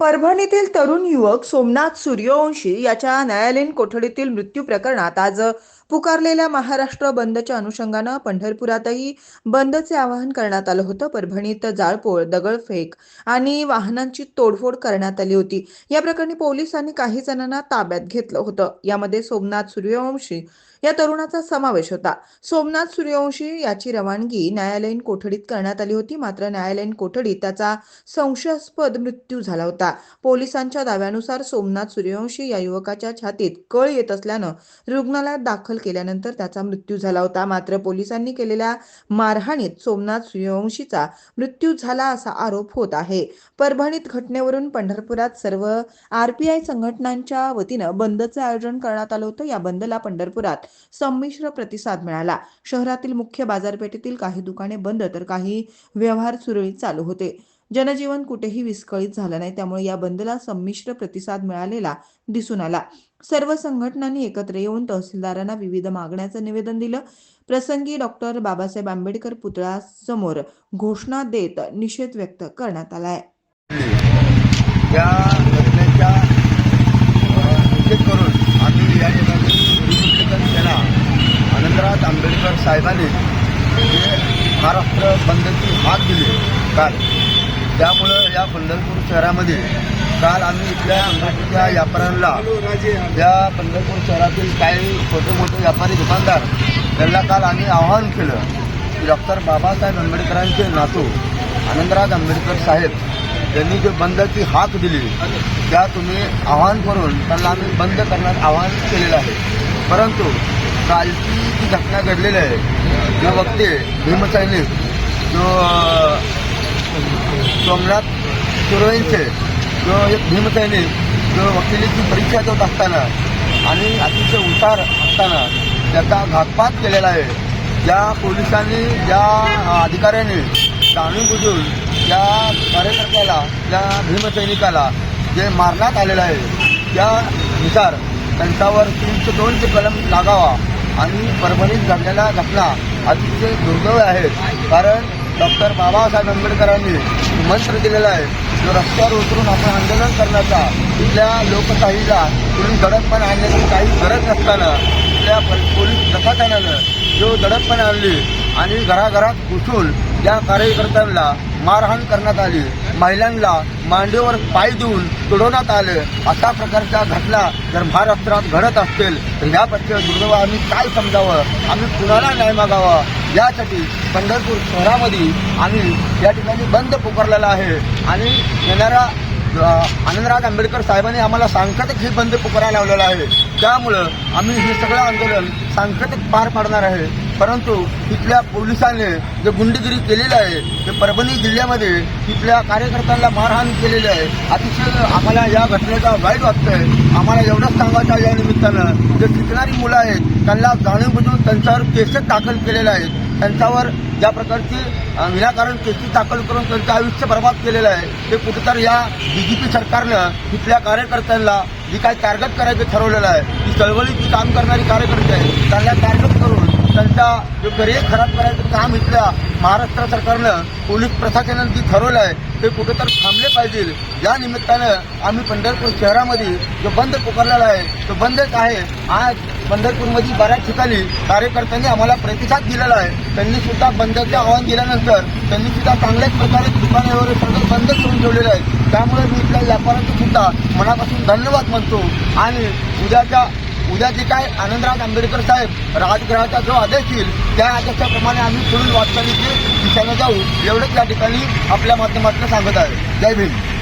परभणीतील तरुण युवक सोमनाथ सूर्यवंशी याच्या न्यायालयीन कोठडीतील मृत्यू प्रकरणात आज पुकारलेल्या महाराष्ट्र बंदच्या अनुषंगानं पंढरपुरातही बंदचे आवाहन करण्यात आलं होतं. परभणीत जाळपोळ दगडफेक आणि वाहनांची तोडफोड करण्यात आली होती. या प्रकरणी पोलिसांनी काही जणांना ताब्यात घेतलं होतं. यामध्ये सोमनाथ सूर्यवंशी या तरुणाचा समावेश होता. सोमनाथ सूर्यवंशी याची रवानगी न्यायालयीन कोठडीत करण्यात आली होती. मात्र न्यायालयीन कोठडीत त्याचा संशयास्पद मृत्यू झाला होता. पोलिसांच्या दाव्यानुसार सोमनाथ सूर्यवंशी या युवकाच्या छातीत कळ येत असल्यानं रुग्णालयात दाखल केल्यानंतर त्याचा मृत्यू झाला होता. मात्र पोलिसांनी केलेल्या मारहाणीत सोमनाथ सूर्यवंशीचा मृत्यू झाला असा आरोप होत आहे. परभणीत घटनेवरून पंढरपुरात सर्व आरपीआय संघटनांच्या वतीनं बंदचं आयोजन करण्यात आलं होतं. या बंदला पंढरपुरात संमिश्र प्रतिसाद मिळाला. शहरातील मुख्य बाजारपेठेतील काही दुकाने बंद तर काही व्यवहार सुरळीत चालू होते. जनजीवन कुठेही विस्कळीत झालं नाही. त्यामुळे या बंदला संमिश्र प्रतिसाद मिळालेला दिसून आला. सर्व संघटनांनी एकत्र येऊन तहसीलदारांना विविध मागण्याचं निवेदन दिलं. प्रसंगी डॉक्टर बाबासाहेब आंबेडकर पुतळ्यासमोर घोषणा देत निषेध व्यक्त करण्यात आलाय. या घटनेच्या निषेध करून आम्ही या ठिकाणी आनंदराज आंबेडकर साहेबांनी महाराष्ट्र बंदची हात दिली. काल त्यामुळं या पंढरपूर शहरामध्ये काल आम्ही इथल्या अंगठीच्या व्यापाऱ्यांना या पंढरपूर शहरातील काही छोटे मोठे व्यापारी दुकानदार त्यांना काल आम्ही आवाहन केलं की डॉक्टर बाबासाहेब आंबेडकरांचे नातू आनंदराज आंबेडकर साहेब त्यांनी जे बंदची हाक दिली त्या तुम्ही आवाहन करून त्यांना आम्ही बंद करण्यात आवाहन केलेलं आहे. परंतु कालची जी घटना घडलेली आहे जो वक्ते भीमसैनिक जो सोमनाथ सुरवईंचे जो एक भीमसैनिक जो वकिलीची परीक्षा देत असताना आणि अतिशय उतार असताना त्याचा घातपात केलेला आहे. ज्या पोलिसांनी ज्या अधिकाऱ्यांनी जाणून बुजून त्या कार्यकर्त्याला त्या भीमसैनिकाला जे मारण्यात आलेलं आहे त्यानुसार त्यांच्यावर तीनशे दोनशे कलम लागावा आणि परभणीत घडलेल्या घटना अतिशय दुर्दैव आहेत कारण डॉक्टर बाबासाहेब आंबेडकरांनी मंत्र दिलेला आहे जो रस्त्यावर उतरून आपण आंदोलन करण्याचा इथल्या लोकशाहीला तुम्ही दडपण आणण्याची काही गरज नसताना इथल्या पोलीस प्रशासनानं जो दडपपण आणली आणि घराघरात घुसून या कार्यकर्त्यांना मारहाण करण्यात आली. महिलांना मांडीवर पाय देऊन तुडवण्यात आले. अशा प्रकारच्या घटना जर महाराष्ट्रात घडत असतील तर यापत्र दुर्दैव आम्ही काय समजावं? आम्ही कुणाला न्याय मागावा? यासाठी पंढरपूर शहरामध्ये आम्ही या ठिकाणी बंद पुकारलेला आहे. आणि येणाऱ्या आनंदराज आंबेडकर साहेबांनी आम्हाला सांकेतिक हे बंद पुकारायला लावलेलं आहे. त्यामुळं आम्ही हे सगळं आंदोलन सांकेतिक पार पाडणार आहे. परंतु तिथल्या पोलिसांनी जे गुंडगिरी केलेली आहे ते परभणी जिल्ह्यामध्ये तिथल्या कार्यकर्त्यांना मारहाण केलेली आहे. अतिशय आम्हाला या घटनेचा वाईट वाटतंय. आम्हाला एवढंच सांगायचं या निमित्तानं. जे शिकणारी मुलं आहेत त्यांना जाणीवबुजून त्यांच्यावर केसेस दाखल केलेले आहेत. त्यांच्यावर ज्या प्रकारची विनाकारण केसेस दाखल करून त्यांचं आयुष्य बर्बाद केलेलं आहे ते कुठेतर या बी जे पी सरकारनं तिथल्या कार्यकर्त्यांना जी काही टार्गेट करायचं ठरवलेलं आहे ती चळवळीची काम करणारी कार्यकर्ते आहेत त्यांना टार्गेट करून त्यांचा जो गरीब खराब करायचं काम इथल्या महाराष्ट्र सरकारनं पोलीस प्रशासनानं जी ठरवलं आहे ते कुठेतरी थांबले पाहिजे. या निमित्तानं आम्ही पंढरपूर शहरामध्ये जो बंद पुकारलेला आहे तो बंदच आहे. आज पंढरपूरमध्ये बऱ्याच ठिकाणी कार्यकर्त्यांनी आम्हाला प्रतिसाद दिलेला आहे. त्यांनी सुद्धा बंदचे आवाहन दिल्यानंतर त्यांनी सुद्धा चांगल्याच प्रकारे दुकाने वगैरे सगळं बंद करून ठेवलेलं आहे. त्यामुळे मी इथल्या व्यापाऱ्यांचं सुद्धा मनापासून धन्यवाद म्हणतो. आणि उद्याच्या उद्या जे काय आनंदराज आंबेडकर साहेब राजगृहाचा जो आदेश येईल त्या आदेशाप्रमाणे आम्ही पुढील वाटचालीची दिशेने जाऊ एवढंच या ठिकाणी आपल्या माध्यमातून सांगत आहे. जय भीम.